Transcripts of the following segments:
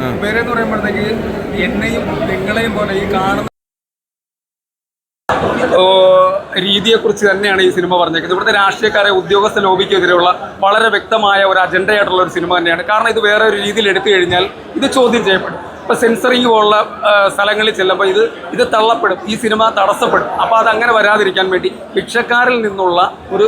കുബേര എന്ന് പറയുമ്പോഴത്തേക്ക് എന്നെയും നിങ്ങളെയും പോലെ ഈ കാണുന്ന രീതിയെക്കുറിച്ച് തന്നെയാണ് ഈ സിനിമ പറഞ്ഞേക്കുന്നത്. ഇവിടുത്തെ രാഷ്ട്രീയക്കാരെ ഉദ്യോഗസ്ഥ ലോബിക്കെതിരെയുള്ള വളരെ വ്യക്തമായ ഒരു അജണ്ടയായിട്ടുള്ള ഒരു സിനിമ തന്നെയാണ്. കാരണം ഇത് വേറെ ഒരു രീതിയിൽ എടുത്തു കഴിഞ്ഞാൽ ഇത് ചോദ്യം ചെയ്യപ്പെടും. ഇപ്പോൾ സെൻസറിങ് പോലുള്ള സ്ഥലങ്ങളിൽ ചെല്ലുമ്പോൾ ഇത് ഇത് തള്ളപ്പെടും. ഈ സിനിമ തടസ്സപ്പെടും. അപ്പോൾ അതങ്ങനെ വരാതിരിക്കാൻ വേണ്ടി ഭിക്ഷക്കാരിൽ നിന്നുള്ള ഒരു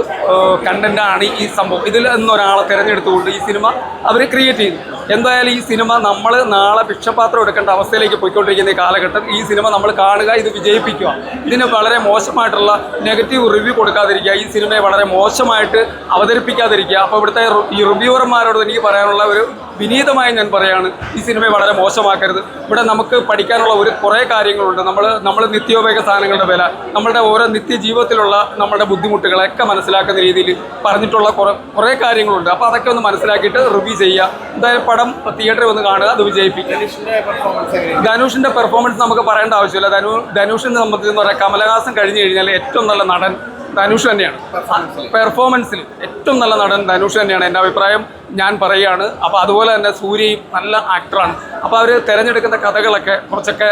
കണ്ടന്റാണ് ഈ സംഭവം. ഇതിൽ നിന്നൊരാളെ തിരഞ്ഞെടുത്തുകൊണ്ട് ഈ സിനിമ അവർ ക്രിയേറ്റ് ചെയ്തു എന്തായാലും ഈ സിനിമ നമ്മൾ നാളെ ഭിക്ഷപാത്രം എടുക്കേണ്ട അവസ്ഥയിലേക്ക് പോയിക്കൊണ്ടിരിക്കുന്ന ഈ കാലഘട്ടം ഈ സിനിമ നമ്മൾ കാണുക ഇത് വിജയിപ്പിക്കുക. ഇതിന് വളരെ മോശമായിട്ടുള്ള നെഗറ്റീവ് റിവ്യൂ കൊടുക്കാതിരിക്കുക ഈ സിനിമയെ വളരെ മോശമായിട്ട് അവതരിപ്പിക്കാതിരിക്കുക. അപ്പോൾ ഇവിടുത്തെ ഈ റിവ്യൂവർമാരോട് എനിക്ക് പറയാനുള്ള ഒരു വിനീതമായി ഞാൻ പറയാണ് ഈ സിനിമയെ വളരെ മോശമാക്കരുത്. ഇവിടെ നമുക്ക് പഠിക്കാനുള്ള ഒരു കുറേ കാര്യങ്ങളുണ്ട്. നമ്മൾ നമ്മൾ നിത്യോപയോഗ സാധനങ്ങളുടെ വില നമ്മളുടെ ഓരോ നിത്യജീവിതത്തിലുള്ള നമ്മുടെ ബുദ്ധിമുട്ടുകളൊക്കെ മനസ്സിലാക്കുന്ന രീതിയിൽ പറഞ്ഞിട്ടുള്ള കുറേ കുറേ കാര്യങ്ങളുണ്ട്. അപ്പോൾ അതൊക്കെ ഒന്ന് മനസ്സിലാക്കിയിട്ട് റിവ്യൂ ചെയ്യുക. എന്തായാലും പടം തിയേറ്ററിൽ വന്ന് കാണുക അത് വിജയിപ്പിക്കുക ധനുഷിന്റെ പെർഫോമൻസ് നമുക്ക് പറയേണ്ട ആവശ്യമില്ല. ധനു ധനുഷിനെ സംബന്ധിച്ച് പറയാം കമലഹാസൻ കഴിഞ്ഞു കഴിഞ്ഞാൽ ഏറ്റവും നല്ല നടൻ ധനുഷ് തന്നെയാണ്. പെർഫോമൻസിൽ ഏറ്റവും നല്ല നടൻ ധനുഷ് തന്നെയാണ്. എന്റെ അഭിപ്രായം ഞാൻ പറയുകയാണ്. അപ്പോൾ അതുപോലെ തന്നെ സൂര്യയും നല്ല ആക്ടറാണ് അപ്പോൾ അവർ തിരഞ്ഞെടുക്കുന്ന കഥകളൊക്കെ കുറച്ചൊക്കെ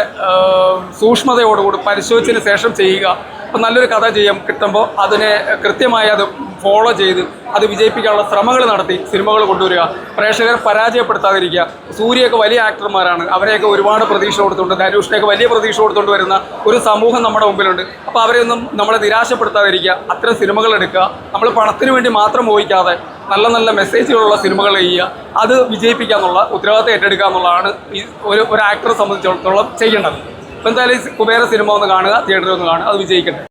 സൂക്ഷ്മതയോടുകൂടി പരിശോധിച്ചതിന് ശേഷം ചെയ്യുക. അപ്പം നല്ലൊരു കഥ ചെയ്യാം കിട്ടുമ്പോൾ അതിനെ കൃത്യമായി അത് ഫോളോ ചെയ്ത് അത് വിജയിപ്പിക്കാനുള്ള ശ്രമങ്ങൾ നടത്തി സിനിമകൾ കൊണ്ടുവരിക പ്രേക്ഷകരെ പരാജയപ്പെടുത്താതിരിക്കുക. സൂര്യയൊക്കെ വലിയ ആക്ടർമാരാണ് അവരെയൊക്കെ ഒരുപാട് പ്രതീക്ഷ കൊടുത്തുകൊണ്ട് ധനുഷിനെയൊക്കെ വലിയ പ്രതീക്ഷ കൊടുത്തുകൊണ്ട് വരുന്ന ഒരു സമൂഹം നമ്മുടെ മുമ്പിലുണ്ട്. അപ്പോൾ അവരെയൊന്നും നമ്മളെ നിരാശപ്പെടുത്താതിരിക്കുക. അത്തരം സിനിമകൾ എടുക്കുക. നമ്മൾ പണത്തിന് വേണ്ടി മാത്രം മോഹിക്കാതെ നല്ല നല്ല മെസ്സേജുകളുള്ള സിനിമകൾ ചെയ്യുക. അത് വിജയിപ്പിക്കുക എന്നുള്ള ഉത്തരവാദിത്തം ഏറ്റെടുക്കുക എന്നുള്ളതാണ് ഈ ഒരു ഒരു ആക്ടറെ സംബന്ധിച്ചിടത്തോളം ചെയ്യേണ്ടത്. അപ്പോൾ എന്തായാലും കുബേര സിനിമ ഒന്ന് കാണുക തിയേറ്ററിൽ ഒന്ന് കാണുക അത് വിജയിക്കട്ടെ.